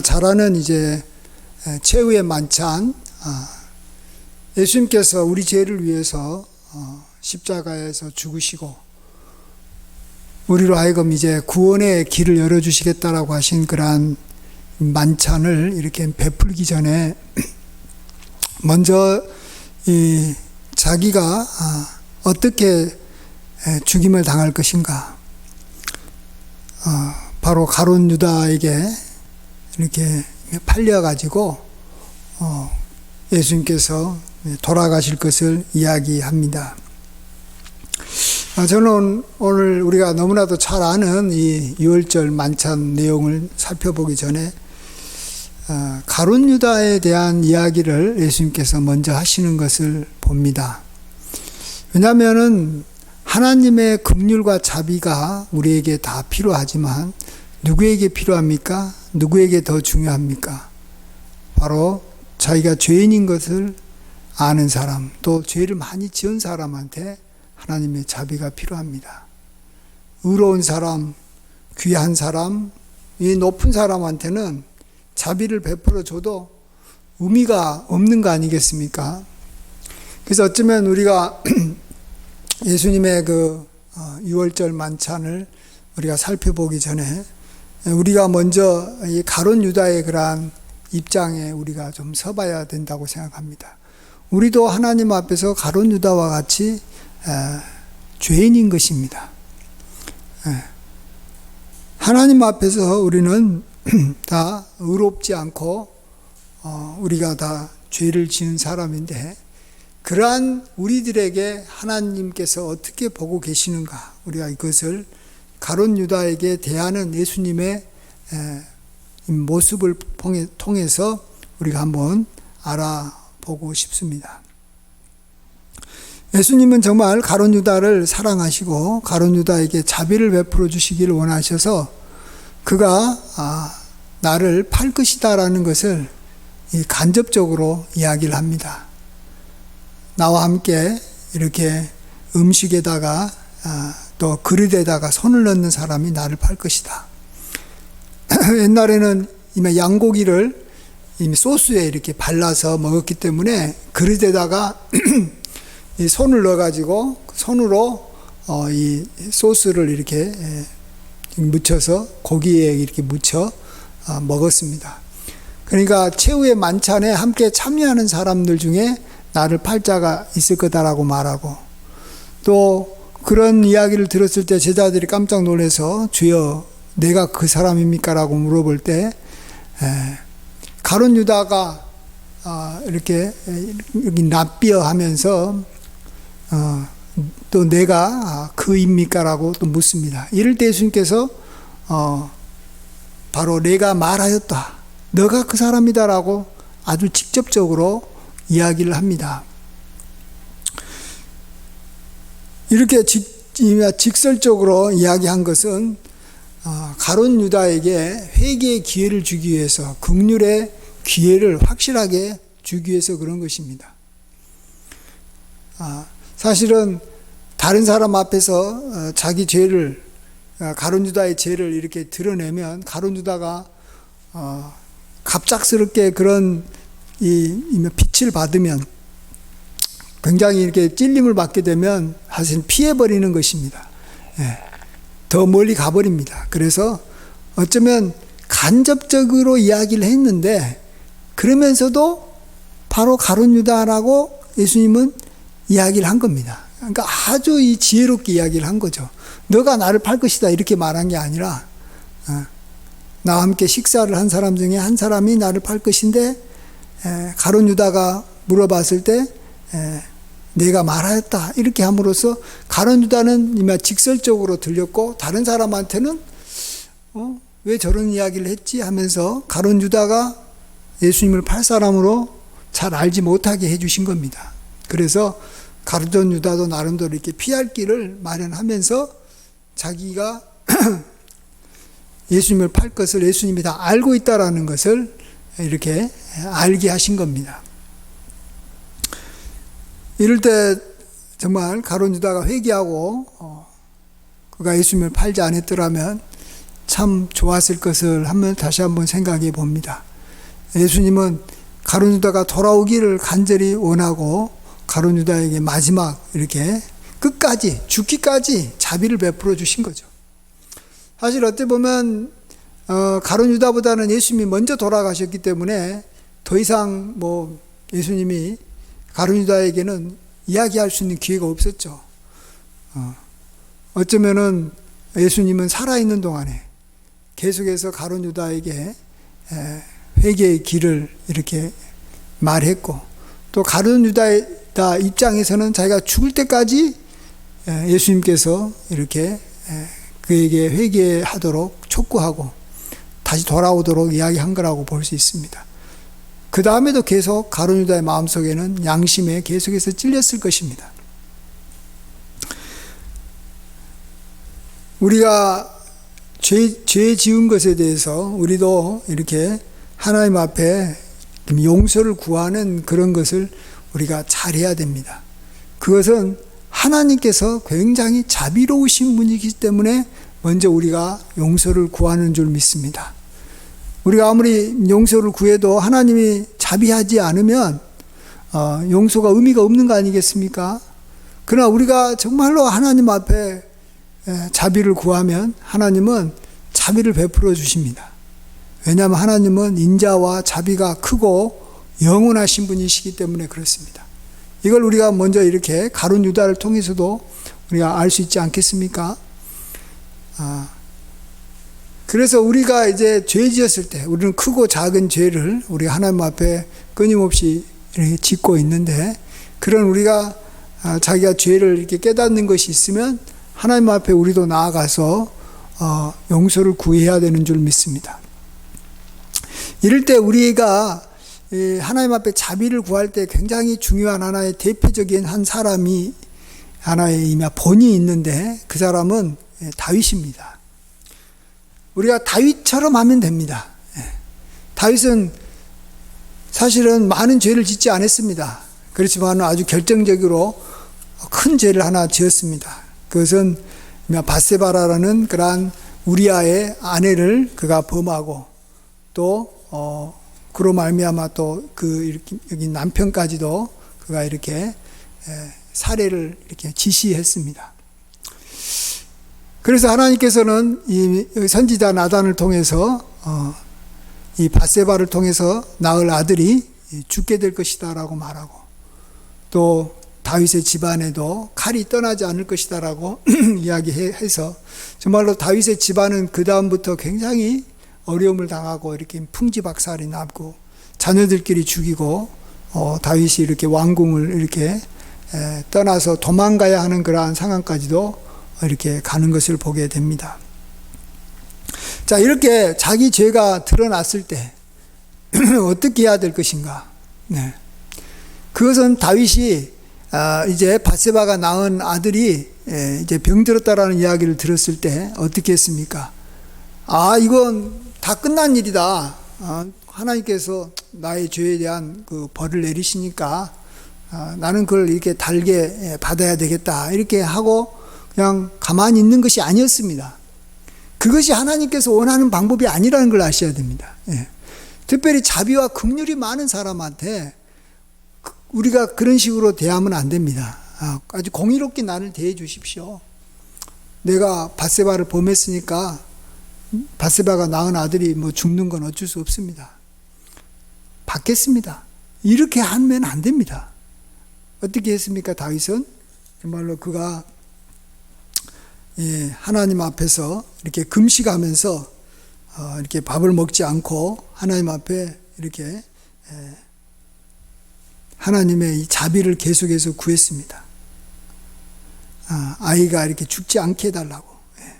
잘하는 이제 최후의 만찬 아, 예수님께서 우리 죄를 위해서 어, 십자가에서 죽으시고 우리로 하여금 이제 구원의 길을 열어 주시겠다라고 하신 그러한 만찬을 이렇게 베풀기 전에 먼저 이 자기가 아, 어떻게 죽임을 당할 것인가. 어, 바로 가론 유다에게 이렇게 팔려가지고 어, 예수님께서 돌아가실 것을 이야기합니다. 아, 저는 오늘 우리가 너무나도 잘 아는 이 유월절 만찬 내용을 살펴보기 전에 아, 가론 유다에 대한 이야기를 예수님께서 먼저 하시는 것을 봅니다. 왜냐하면은 하나님의 긍휼과 자비가 우리에게 다 필요하지만 누구에게 필요합니까? 누구에게 더 중요합니까? 바로 자기가 죄인인 것을 아는 사람, 또 죄를 많이 지은 사람한테 하나님의 자비가 필요합니다. 의로운 사람, 귀한 사람, 이 높은 사람한테는 자비를 베풀어 줘도 의미가 없는 거 아니겠습니까? 그래서 어쩌면 우리가 예수님의 그 6월절 어, 만찬을 우리가 살펴보기 전에 우리가 먼저 이 가론 유다의 그러한 입장에 우리가 좀 서봐야 된다고 생각합니다. 우리도 하나님 앞에서 가론 유다와 같이 죄인인 것입니다. 하나님 앞에서 우리는 다 의롭지 않고 어, 우리가 다 죄를 지은 사람인데 그러한 우리들에게 하나님께서 어떻게 보고 계시는가 우리가 이것을 가론 유다에게 대하는 예수님의 모습을 통해서 우리가 한번 알아보고 싶습니다. 예수님은 정말 가론 유다를 사랑하시고 가론 유다에게 자비를 베풀어 주시기를 원하셔서 그가 아, 나를 팔 것이다라는 것을 간접적으로 이야기를 합니다. 나와 함께 이렇게 음식에다가 아, 또 그릇에다가 손을 넣는 사람이 나를 팔 것이다. 옛날에는 이미 양고기를 이미 소스에 이렇게 발라서 먹었기 때문에 그릇에다가 이 손을 넣어가지고 손으로 어, 이 소스를 이렇게 묻혀서 고기에 이렇게 묻혀 어, 먹었습니다. 그러니까 최후의 만찬에 함께 참여하는 사람들 중에 나를 팔자가 있을 거다라고 말하고 또 그런 이야기를 들었을 때 제자들이 깜짝 놀라서 주여 내가 그 사람입니까라고 물어볼 때 가론 유다가 아, 이렇게 여기 납비어 하면서 어, 또 내가 그입니까라고 또 묻습니다. 이럴 때 예수님께서 어, 바로 내가 말하였다. 너가 그 사람이다라고 아주 직접적으로 이야기를 합니다. 이렇게 직, 직설적으로 이야기한 것은 어, 가론 유다에게 회개의 기회를 주기 위해서 극률의 기회를 확실하게 주기 위해서 그런 것입니다. 아, 사실은 다른 사람 앞에서 어, 자기 죄를 어, 가론 유다의 죄를 이렇게 드러내면 가론 유다가 갑작스럽게 그런 이 빛을 받으면 굉장히 이렇게 찔림을 받게 되면 사실 피해버리는 것입니다. 예. 더 멀리 가버립니다. 그래서 어쩌면 간접적으로 이야기를 했는데 그러면서도 바로 가론 유다라고 예수님은 이야기를 한 겁니다. 그러니까 아주 이 지혜롭게 이야기를 한 거죠. 너가 나를 팔 것이다 이렇게 말한 게 아니라 어, 나와 함께 식사를 한 사람 중에 한 사람이 나를 팔 것인데 가론 유다가 물어봤을 때 내가 말하였다 이렇게 함으로써 가론 유다는 이미 직설적으로 들렸고 다른 사람한테는 어, 왜 저런 이야기를 했지 하면서 가론 유다가 예수님을 팔 사람으로 잘 알지 못하게 해주신 겁니다. 그래서 가르돈 유다도 나름대로 이렇게 피할 길을 마련하면서 자기가 예수님을 팔 것을 예수님이 다 알고 있다라는 것을 이렇게 알게 하신 겁니다. 이럴 때 정말 가론 유다가 회개하고 어, 그가 예수님을 팔지 않았더라면 참 좋았을 것을 한번 다시 한번 생각해 봅니다. 예수님은 가룟 유다가 돌아오기를 간절히 원하고 가룟 유다에게 마지막 이렇게 끝까지 죽기까지 자비를 베풀어 주신 거죠. 사실 어떻게 보면 어, 가룟 유다보다는 예수님이 먼저 돌아가셨기 때문에 더 이상 뭐 예수님이 가룟 유다에게는 이야기할 수 있는 기회가 없었죠. 어, 어쩌면은 예수님은 살아있는 동안에 계속해서 가룟 유다에게 에, 회개의 길을 이렇게 말했고 또 가룟 유다 입장에서는 자기가 죽을 때까지 에, 예수님께서 이렇게 에, 그에게 회개하도록 촉구하고 다시 돌아오도록 이야기한 거라고 볼 수 있습니다. 그 다음에도 계속 가룟 유다의 마음속에는 양심에 계속해서 찔렸을 것입니다. 우리가 죄, 죄 지은 것에 대해서 우리도 이렇게 하나님 앞에 용서를 구하는 그런 것을 우리가 잘해야 됩니다. 그것은 하나님께서 굉장히 자비로우신 분이기 때문에 먼저 우리가 용서를 구하는 줄 믿습니다. 우리가 아무리 용서를 구해도 하나님이 자비하지 않으면 어, 용서가 의미가 없는 거 아니겠습니까? 그러나 우리가 정말로 하나님 앞에 에, 자비를 구하면 하나님은 자비를 베풀어 주십니다. 왜냐하면 하나님은 인자와 자비가 크고 영원하신 분이시기 때문에 그렇습니다. 이걸 우리가 먼저 이렇게 가룟 유다를 통해서도 우리가 알 수 있지 않겠습니까? 아, 그래서 우리가 이제 죄 지었을 때 우리는 크고 작은 죄를 우리 하나님 앞에 끊임없이 이렇게 짓고 있는데 그런 우리가 아, 자기가 죄를 이렇게 깨닫는 것이 있으면 하나님 앞에 우리도 나아가서 어, 용서를 구해야 되는 줄 믿습니다. 이럴 때 우리가 하나님 앞에 자비를 구할 때 굉장히 중요한 하나의 대표적인 한 사람이 하나의 이미 본이 있는데 그 사람은 다윗입니다. 우리가 다윗처럼 하면 됩니다. 다윗은 사실은 많은 죄를 짓지 않았습니다. 그렇지만 아주 결정적으로 큰 죄를 하나 지었습니다. 그것은 바세바라라는 그러한 우리아의 아내를 그가 범하고 또 어, 그로 말미암아 또 그 여기 남편까지도 그가 이렇게 살해를 이렇게 지시했습니다. 그래서 하나님께서는 이 선지자 나단을 통해서 어, 이 바세바를 통해서 낳을 아들이 죽게 될 것이다라고 말하고 또 다윗의 집안에도 칼이 떠나지 않을 것이다라고 이야기해서 정말로 다윗의 집안은 그 다음부터 굉장히 어려움을 당하고 이렇게 풍지박살이 나고 자녀들끼리 죽이고 어, 다윗이 이렇게 왕궁을 이렇게 에, 떠나서 도망가야 하는 그러한 상황까지도 이렇게 가는 것을 보게 됩니다. 자 이렇게 자기 죄가 드러났을 때 어떻게 해야 될 것인가? 네. 그것은 다윗이 아, 이제 바세바가 낳은 아들이 에, 이제 병들었다라는 이야기를 들었을 때 어떻게 했습니까? 아 이건 다 끝난 일이다. 아, 하나님께서 나의 죄에 대한 그 벌을 내리시니까 아, 나는 그걸 이렇게 달게 받아야 되겠다. 이렇게 하고 그냥 가만히 있는 것이 아니었습니다. 그것이 하나님께서 원하는 방법이 아니라는 걸 아셔야 됩니다. 예. 특별히 자비와 긍휼이 많은 사람한테 우리가 그런 식으로 대하면 안 됩니다. 아, 아주 공의롭게 나를 대해 주십시오. 내가 바세바를 범했으니까 바세바가 낳은 아들이 뭐 죽는 건 어쩔 수 없습니다. 받겠습니다. 이렇게 하면 안 됩니다. 어떻게 했습니까? 다윗은 정말로 그가 예, 하나님 앞에서 이렇게 금식하면서 어, 이렇게 밥을 먹지 않고 하나님 앞에 이렇게 예, 하나님의 이 자비를 계속해서 구했습니다. 아, 아이가 이렇게 죽지 않게 해달라고 예,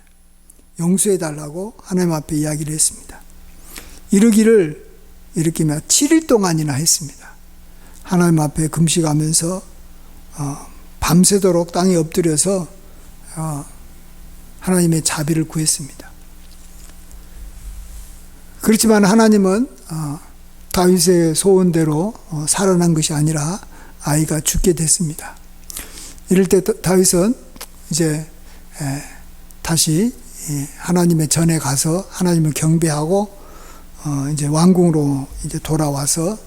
용서해 달라고 하나님 앞에 이야기를 했습니다. 이르기를 이렇게 7일 동안이나 했습니다. 하나님 앞에 금식하면서 어, 밤새도록 땅에 엎드려서 어, 하나님의 자비를 구했습니다. 그렇지만 하나님은 어, 다윗의 소원대로 어, 살아난 것이 아니라 아이가 죽게 됐습니다. 이럴 때 다윗은 이제 에, 다시 예, 하나님의 전에 가서 하나님을 경배하고 어, 이제 왕궁으로 이제 돌아와서 어,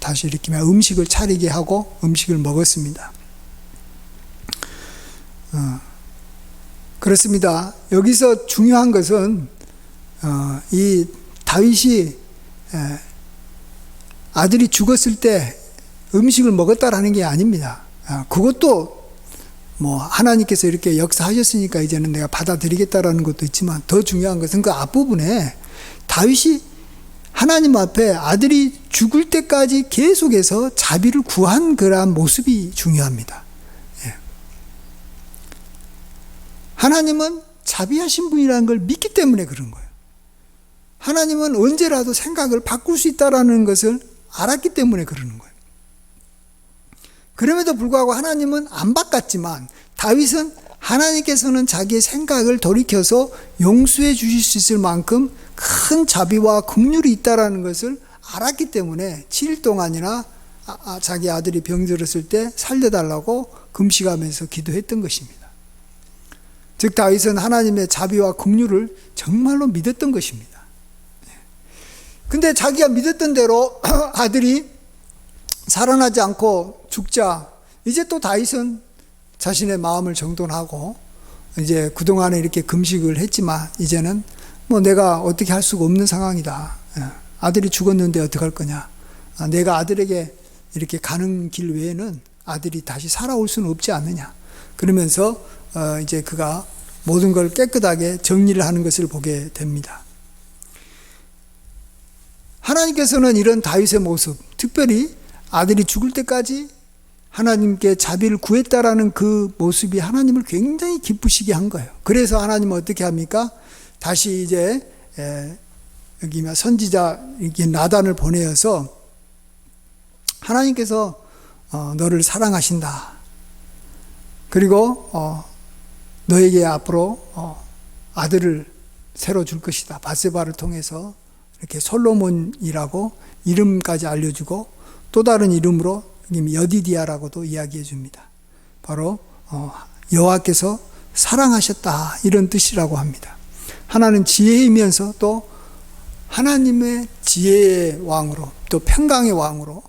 다시 이렇게 음식을 차리게 하고 음식을 먹었습니다. 어, 그렇습니다. 여기서 중요한 것은 어, 이 다윗이 에, 아들이 죽었을 때 음식을 먹었다라는 게 아닙니다. 아, 그것도 뭐 하나님께서 이렇게 역사하셨으니까 이제는 내가 받아들이겠다라는 것도 있지만 더 중요한 것은 그 앞부분에 다윗이 하나님 앞에 아들이 죽을 때까지 계속해서 자비를 구한 그러한 모습이 중요합니다. 예. 하나님은 자비하신 분이라는 걸 믿기 때문에 그런 거예요. 하나님은 언제라도 생각을 바꿀 수 있다라는 것을 알았기 때문에 그러는 거예요. 그럼에도 불구하고 하나님은 안 바꿨지만 다윗은 하나님께서는 자기의 생각을 돌이켜서 용서해 주실 수 있을 만큼 큰 자비와 긍휼이 있다라는 것을 알았기 때문에 7일 동안이나 아, 아, 자기 아들이 병들었을 때 살려달라고 금식하면서 기도했던 것입니다. 즉 다윗은 하나님의 자비와 긍휼을 정말로 믿었던 것입니다. 근데 자기가 믿었던 대로 아들이 살아나지 않고 죽자 이제 또 다윗은 자신의 마음을 정돈하고 이제 그동안에 이렇게 금식을 했지만 이제는 뭐 내가 어떻게 할 수가 없는 상황이다. 예. 아들이 죽었는데 어떻게 할 거냐. 아, 내가 아들에게 이렇게 가는 길 외에는 아들이 다시 살아올 수는 없지 않느냐. 그러면서 어, 이제 그가 모든 걸 깨끗하게 정리를 하는 것을 보게 됩니다. 하나님께서는 이런 다윗의 모습, 특별히 아들이 죽을 때까지 하나님께 자비를 구했다라는 그 모습이 하나님을 굉장히 기쁘시게 한 거예요. 그래서 하나님은 어떻게 합니까? 다시 이제 여기 선지자 나단을 보내어서 하나님께서 어, 너를 사랑하신다. 그리고 어, 너에게 앞으로 어, 아들을 새로 줄 것이다. 바세바를 통해서 이렇게 솔로몬이라고 이름까지 알려주고 또 다른 이름으로 여디디아라고도 이야기해 줍니다. 바로 여호와께서 사랑하셨다 이런 뜻이라고 합니다. 하나는 지혜이면서 또 하나님의 지혜의 왕으로 또 평강의 왕으로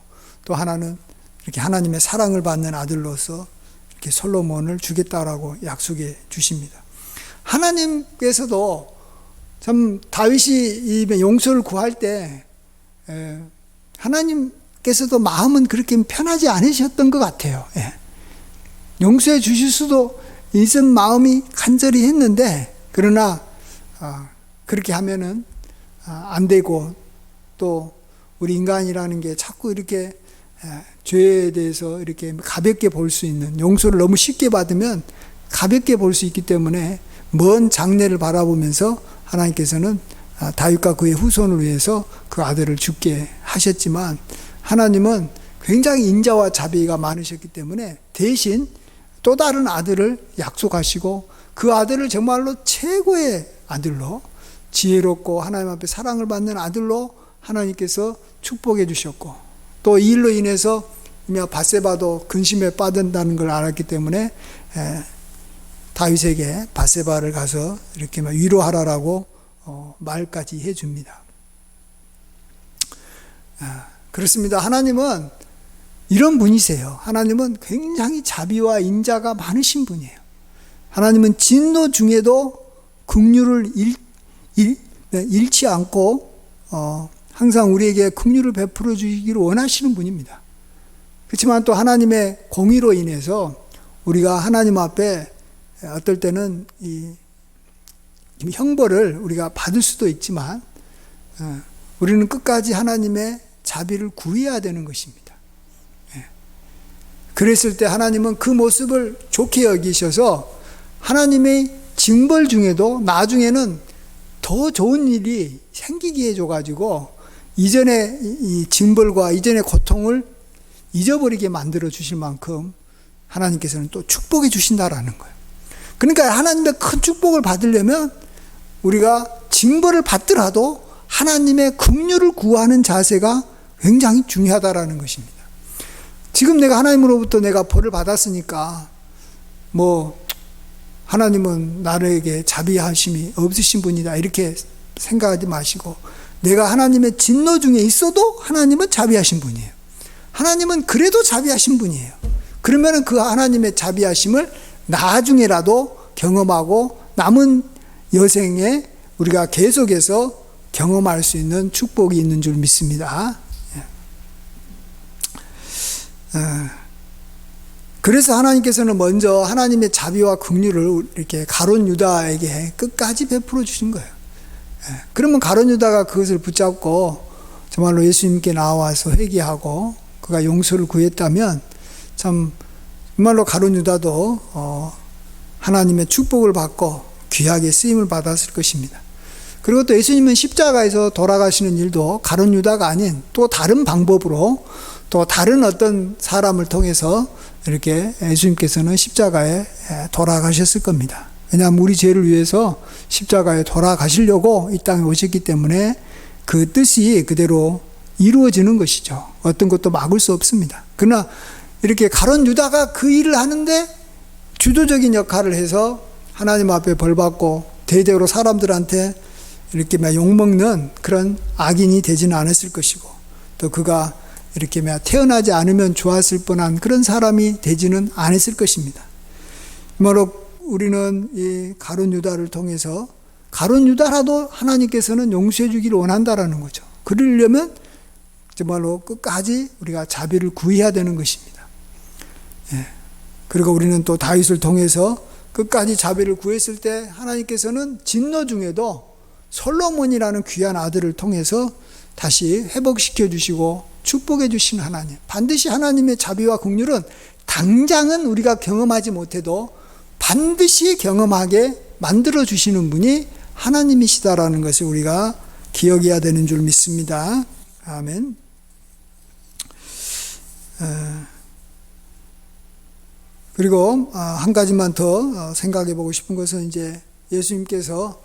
또 하나는 이렇게 하나님의 사랑을 받는 아들로서 이렇게 솔로몬을 주겠다라고 약속해 주십니다. 하나님께서도 참 다윗이 이 용서를 구할 때 하나님께서도 마음은 그렇게 편하지 않으셨던 것 같아요. 예. 용서해 주실 수도 있은 마음이 간절히 했는데 그러나 아, 그렇게 하면은 아, 안 되고 또 우리 인간이라는 게 자꾸 이렇게 죄에 대해서 이렇게 가볍게 볼 수 있는 용서를 너무 쉽게 받으면 가볍게 볼 수 있기 때문에 먼 장래를 바라보면서 하나님께서는 아, 다윗과 그의 후손을 위해서 그 아들을 죽게 하셨지만 하나님은 굉장히 인자와 자비가 많으셨기 때문에 대신 또 다른 아들을 약속하시고 그 아들을 정말로 최고의 아들로 지혜롭고 하나님 앞에 사랑을 받는 아들로 하나님께서 축복해 주셨고 또 이 일로 인해서 바세바도 근심에 빠진다는 걸 알았기 때문에 다윗에게 바세바를 가서 이렇게 위로하라라고 어, 말까지 해줍니다. 아, 그렇습니다. 하나님은 이런 분이세요. 하나님은 굉장히 자비와 인자가 많으신 분이에요. 하나님은 진노 중에도 긍휼을 네, 잃지 않고 어, 항상 우리에게 긍휼을 베풀어 주시기를 원하시는 분입니다. 그렇지만 또 하나님의 공의로 인해서 우리가 하나님 앞에 어떨 때는 이 형벌을 우리가 받을 수도 있지만 어, 우리는 끝까지 하나님의 자비를 구해야 되는 것입니다. 예. 그랬을 때 하나님은 그 모습을 좋게 여기셔서 하나님의 징벌 중에도 나중에는 더 좋은 일이 생기게 해줘가지고 이전의 이 징벌과 이전의 고통을 잊어버리게 만들어 주실 만큼 하나님께서는 또 축복해 주신다라는 거예요. 그러니까 하나님의 큰 축복을 받으려면 우리가 징벌을 받더라도 하나님의 긍휼을 구하는 자세가 굉장히 중요하다라는 것입니다. 지금 내가 하나님으로부터 내가 벌을 받았으니까 뭐 하나님은 나에게 자비하심이 없으신 분이다. 이렇게 생각하지 마시고 내가 하나님의 진노 중에 있어도 하나님은 자비하신 분이에요. 하나님은 그래도 자비하신 분이에요. 그러면 그 하나님의 자비하심을 나중에라도 경험하고 남은 여생에 우리가 계속해서 경험할 수 있는 축복이 있는 줄 믿습니다. 예. 어, 그래서 하나님께서는 먼저 하나님의 자비와 긍휼을 이렇게 가론 유다에게 끝까지 베풀어 주신 거예요. 예. 그러면 가론 유다가 그것을 붙잡고 정말로 예수님께 나와서 회개하고 그가 용서를 구했다면 참 정말로 가론 유다도 어, 하나님의 축복을 받고 귀하게 쓰임을 받았을 것입니다. 그리고 또 예수님은 십자가에서 돌아가시는 일도 가론 유다가 아닌 또 다른 방법으로 또 다른 어떤 사람을 통해서 이렇게 예수님께서는 십자가에 돌아가셨을 겁니다. 왜냐하면 우리 죄를 위해서 십자가에 돌아가시려고 이 땅에 오셨기 때문에 그 뜻이 그대로 이루어지는 것이죠. 어떤 것도 막을 수 없습니다. 그러나 이렇게 가론 유다가 그 일을 하는데 주도적인 역할을 해서 하나님 앞에 벌 받고 대대로 사람들한테 이렇게 막 욕먹는 그런 악인이 되지는 않았을 것이고 또 그가 이렇게 막 태어나지 않으면 좋았을 뻔한 그런 사람이 되지는 않았을 것입니다. 우리는 이 가론 유다를 통해서 가론 유다라도 하나님께서는 용서해 주기를 원한다라는 거죠. 그러려면 정말로 끝까지 우리가 자비를 구해야 되는 것입니다. 예. 그리고 우리는 또 다윗을 통해서 끝까지 자비를 구했을 때 하나님께서는 진노 중에도 솔로몬이라는 귀한 아들을 통해서 다시 회복시켜 주시고 축복해 주신 하나님. 반드시 하나님의 자비와 긍휼은 당장은 우리가 경험하지 못해도 반드시 경험하게 만들어 주시는 분이 하나님이시다라는 것을 우리가 기억해야 되는 줄 믿습니다. 아멘. 그리고 한 가지만 더 생각해 보고 싶은 것은 이제 예수님께서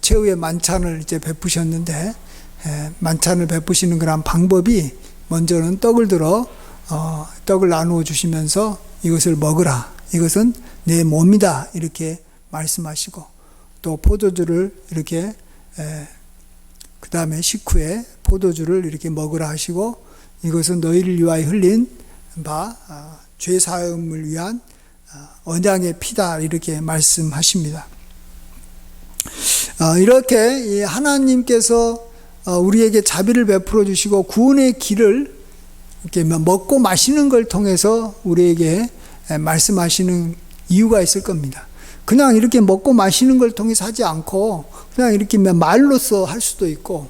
최후의 만찬을 이제 베푸셨는데 만찬을 베푸시는 그런 방법이 먼저는 떡을 들어 떡을 나누어 주시면서 이것을 먹으라. 이것은 내 몸이다. 이렇게 말씀하시고 또 포도주를 이렇게 그 다음에 식후에 포도주를 이렇게 먹으라 하시고 이것은 너희를 위하여 흘린 바 죄사함을 위한 언약의 피다 이렇게 말씀하십니다. 이렇게 하나님께서 우리에게 자비를 베풀어 주시고 구원의 길을 이렇게 먹고 마시는 걸 통해서 우리에게 말씀하시는 이유가 있을 겁니다. 그냥 이렇게 먹고 마시는 걸 통해서 하지 않고 그냥 이렇게 말로써 할 수도 있고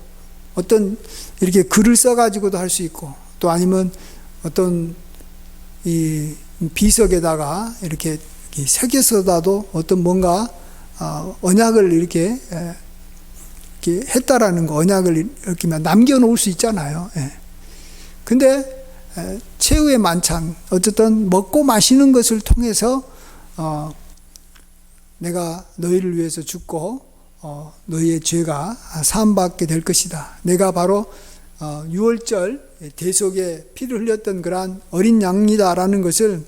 어떤 이렇게 글을 써가지고도 할 수 있고 또 아니면 어떤 이 비석에다가 이렇게 새겨서라도 어떤 뭔가 언약을 이렇게 이렇게 했다라는 거 언약을 이렇게 남겨놓을 수 있잖아요. 예. 근데 최후의 만찬 어쨌든 먹고 마시는 것을 통해서 어 내가 너희를 위해서 죽고 어 너희의 죄가 사함받게 될 것이다. 내가 바로 어 6월절 대속에 피를 흘렸던 그러한 어린 양이다라는 것을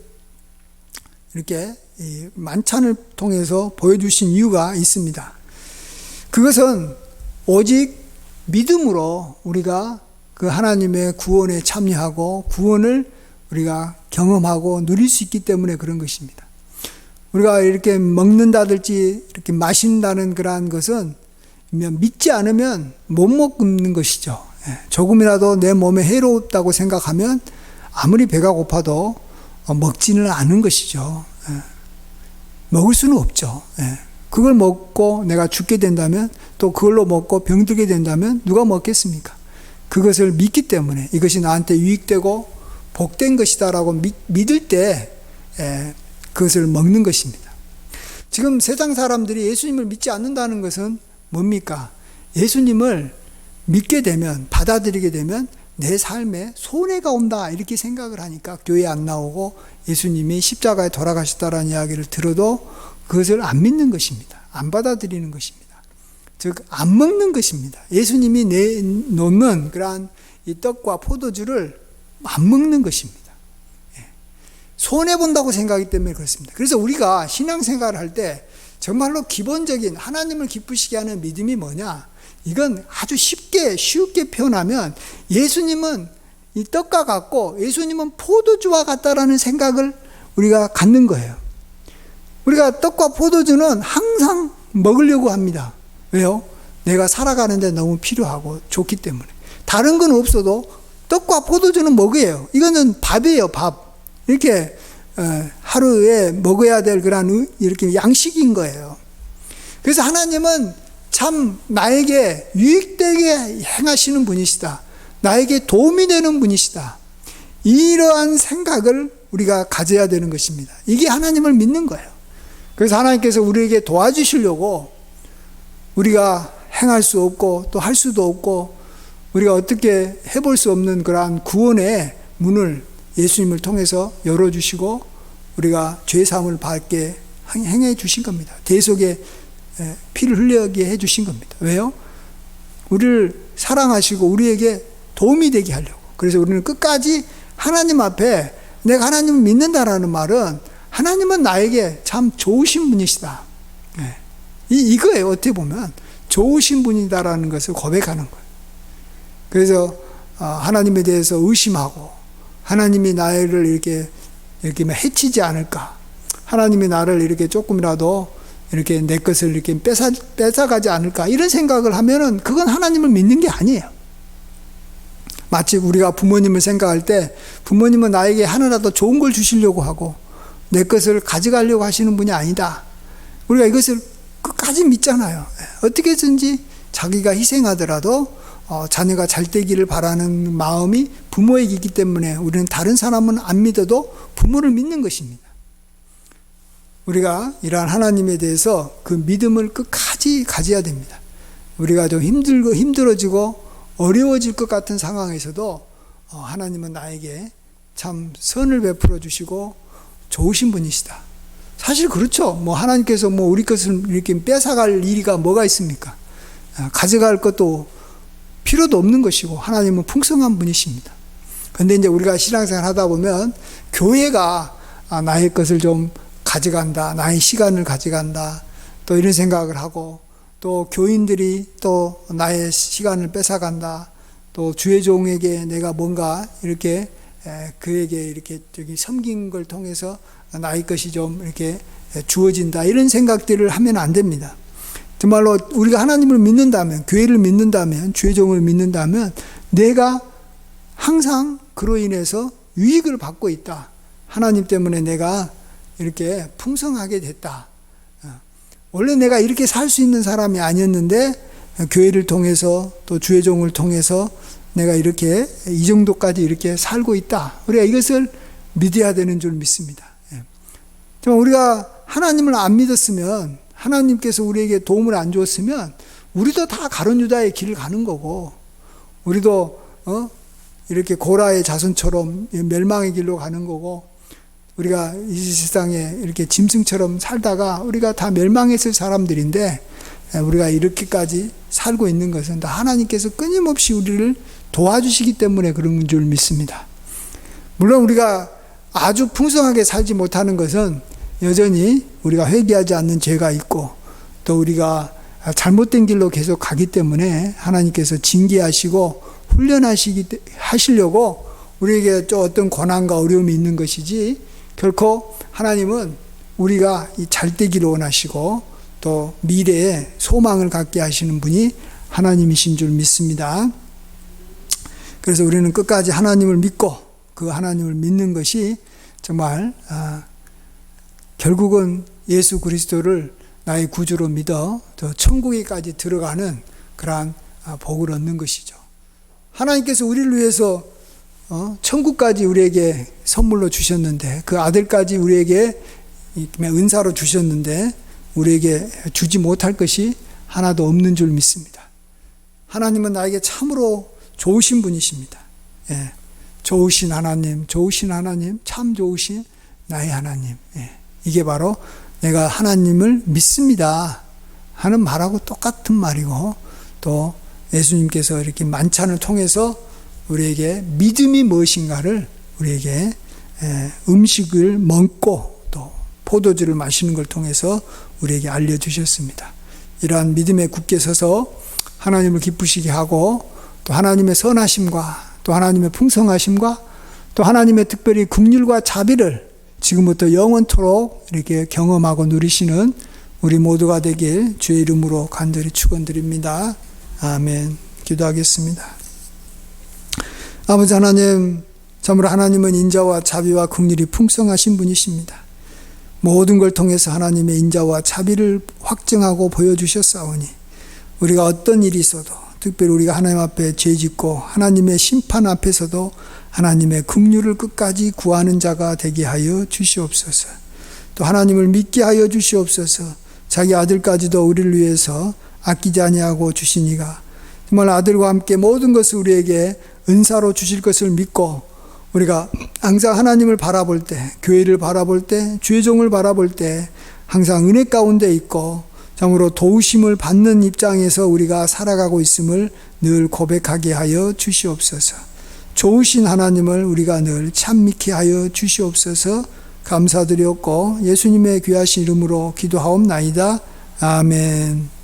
이렇게 만찬을 통해서 보여주신 이유가 있습니다. 그것은 오직 믿음으로 우리가 그 하나님의 구원에 참여하고 구원을 우리가 경험하고 누릴 수 있기 때문에 그런 것입니다. 우리가 이렇게 먹는다든지 이렇게 마신다는 그러한 것은 믿지 않으면 못 먹는 것이죠. 예, 조금이라도 내 몸에 해롭다고 생각하면 아무리 배가 고파도 먹지는 않은 것이죠. 예, 먹을 수는 없죠. 예, 그걸 먹고 내가 죽게 된다면 또 그걸로 먹고 병들게 된다면 누가 먹겠습니까? 그것을 믿기 때문에 이것이 나한테 유익되고 복된 것이다라고 믿, 을 때 그것을 먹는 것입니다. 지금 세상 사람들이 예수님을 믿지 않는다는 것은 뭡니까? 예수님을 믿게 되면 받아들이게 되면 내 삶에 손해가 온다 이렇게 생각을 하니까 교회 안 나오고 예수님이 십자가에 돌아가셨다라는 이야기를 들어도 그것을 안 믿는 것입니다. 안 받아들이는 것입니다. 즉, 안 먹는 것입니다. 예수님이 내놓는 그러한 이 떡과 포도주를 안 먹는 것입니다. 예. 손해 본다고 생각하기 때문에 그렇습니다. 그래서 우리가 신앙생활을 할 때 정말로 기본적인 하나님을 기쁘시게 하는 믿음이 뭐냐? 이건 아주 쉽게 쉽게 표현하면 예수님은 이 떡과 같고 예수님은 포도주와 같다라는 생각을 우리가 갖는 거예요. 우리가 떡과 포도주는 항상 먹으려고 합니다. 왜요? 내가 살아가는데 너무 필요하고 좋기 때문에. 다른 건 없어도 떡과 포도주는 먹어요. 이거는 밥이에요, 밥. 이렇게 어, 하루에 먹어야 될 그런 이렇게 양식인 거예요. 그래서 하나님은 참 나에게 유익되게 행하시는 분이시다. 나에게 도움이 되는 분이시다. 이러한 생각을 우리가 가져야 되는 것입니다. 이게 하나님을 믿는 거예요. 그래서 하나님께서 우리에게 도와주시려고 우리가 행할 수 없고 또 할 수도 없고 우리가 어떻게 해볼 수 없는 그러한 구원의 문을 예수님을 통해서 열어주시고 우리가 죄사함을 받게 행해 주신 겁니다. 대속에 피를 흘려게 해 주신 겁니다. 왜요? 우리를 사랑하시고 우리에게 도움이 되게 하려고. 그래서 우리는 끝까지 하나님 앞에 내가 하나님을 믿는다라는 말은 하나님은 나에게 참 좋으신 분이시다. 이, 이거예요. 어떻게 보면. 좋으신 분이다라는 것을 고백하는 거예요. 그래서 어, 하나님에 대해서 의심하고 하나님이 나를 이렇게 이렇게 해치지 않을까? 하나님이 나를 이렇게 조금이라도 이렇게 내 것을 이렇게 뺏어 뺏어가지 않을까? 이런 생각을 하면은 그건 하나님을 믿는 게 아니에요. 마치 우리가 부모님을 생각할 때 부모님은 나에게 하나라도 좋은 걸 주시려고 하고 내 것을 가져가려고 하시는 분이 아니다. 우리가 이것을 끝까지 믿잖아요. 어떻게든지 자기가 희생하더라도 어, 자녀가 잘 되기를 바라는 마음이 부모에게 있기 때문에 우리는 다른 사람은 안 믿어도 부모를 믿는 것입니다. 우리가 이러한 하나님에 대해서 그 믿음을 끝까지 가져야 됩니다. 우리가 좀 힘들고 힘들어지고 어려워질 것 같은 상황에서도 어, 하나님은 나에게 참 선을 베풀어 주시고 좋으신 분이시다. 사실 그렇죠. 뭐 하나님께서 뭐 우리 것을 이렇게 뺏어갈 일이가 뭐가 있습니까? 아, 가져갈 것도 필요도 없는 것이고 하나님은 풍성한 분이십니다. 근데 이제 우리가 신앙생활 하다 보면 교회가 아, 나의 것을 좀 가져간다. 나의 시간을 가져간다. 또 이런 생각을 하고 또 교인들이 또 나의 시간을 뺏어간다. 또 주의 종에게 내가 뭔가 이렇게 그에게 이렇게 저기 섬긴 걸 통해서 나의 것이 좀 이렇게 주어진다. 이런 생각들을 하면 안 됩니다. 정말로 우리가 하나님을 믿는다면, 교회를 믿는다면, 주의 종을 믿는다면, 내가 항상 그로 인해서 유익을 받고 있다. 하나님 때문에 내가 이렇게 풍성하게 됐다. 어. 원래 내가 이렇게 살 수 있는 사람이 아니었는데, 교회를 통해서 또 주의 종을 통해서 내가 이렇게 이 정도까지 이렇게 살고 있다. 우리가 이것을 믿어야 되는 줄 믿습니다. 예. 우리가 하나님을 안 믿었으면 하나님께서 우리에게 도움을 안 주었으면 우리도 다 가론 유다의 길을 가는 거고 우리도 어? 이렇게 고라의 자손처럼 멸망의 길로 가는 거고 우리가 이 세상에 이렇게 짐승처럼 살다가 우리가 다 멸망했을 사람들인데 우리가 이렇게까지 살고 있는 것은 다 하나님께서 끊임없이 우리를 도와주시기 때문에 그런 줄 믿습니다. 물론 우리가 아주 풍성하게 살지 못하는 것은 여전히 우리가 회개하지 않는 죄가 있고 또 우리가 잘못된 길로 계속 가기 때문에 하나님께서 징계하시고 훈련하시기 하시려고 우리에게 좀 어떤 고난과 어려움이 있는 것이지 결코 하나님은 우리가 잘 되기를 원하시고 또 미래에 소망을 갖게 하시는 분이 하나님이신 줄 믿습니다. 그래서 우리는 끝까지 하나님을 믿고 그 하나님을 믿는 것이 정말 아, 결국은 예수 그리스도를 나의 구주로 믿어 저 천국에까지 들어가는 그러한 아, 복을 얻는 것이죠. 하나님께서 우리를 위해서 어, 천국까지 우리에게 선물로 주셨는데 그 아들까지 우리에게 은사로 주셨는데 우리에게 주지 못할 것이 하나도 없는 줄 믿습니다. 하나님은 나에게 참으로 좋으신 분이십니다. 예. 좋으신 하나님, 좋으신 하나님, 참 좋으신 나의 하나님. 예. 이게 바로 내가 하나님을 믿습니다. 하는 말하고 똑같은 말이고 또 예수님께서 이렇게 만찬을 통해서 우리에게 믿음이 무엇인가를 우리에게 예, 음식을 먹고 또 포도주를 마시는 걸 통해서 우리에게 알려주셨습니다. 이러한 믿음에 굳게 서서 하나님을 기쁘시게 하고 또 하나님의 선하심과 또 하나님의 풍성하심과 또 하나님의 특별히 국률과 자비를 지금부터 영원토록 이렇게 경험하고 누리시는 우리 모두가 되길 주의 이름으로 간절히 축원드립니다. 아멘. 기도하겠습니다. 아버지 하나님, 참으로 하나님은 인자와 자비와 국률이 풍성하신 분이십니다. 모든 걸 통해서 하나님의 인자와 자비를 확증하고 보여주셨사오니 우리가 어떤 일이 있어도 특별히 우리가 하나님 앞에 죄짓고 하나님의 심판 앞에서도 하나님의 긍휼을 끝까지 구하는 자가 되게 하여 주시옵소서. 또 하나님을 믿게 하여 주시옵소서. 자기 아들까지도 우리를 위해서 아끼지 아니하고 주시니가 정말 아들과 함께 모든 것을 우리에게 은사로 주실 것을 믿고 우리가 항상 하나님을 바라볼 때, 교회를 바라볼 때, 주의 종을 바라볼 때 항상 은혜 가운데 있고 참으로 도우심을 받는 입장에서 우리가 살아가고 있음을 늘 고백하게 하여 주시옵소서. 좋으신 하나님을 우리가 늘 참미케 하여 주시옵소서. 감사드렸고 예수님의 귀하신 이름으로 기도하옵나이다. 아멘.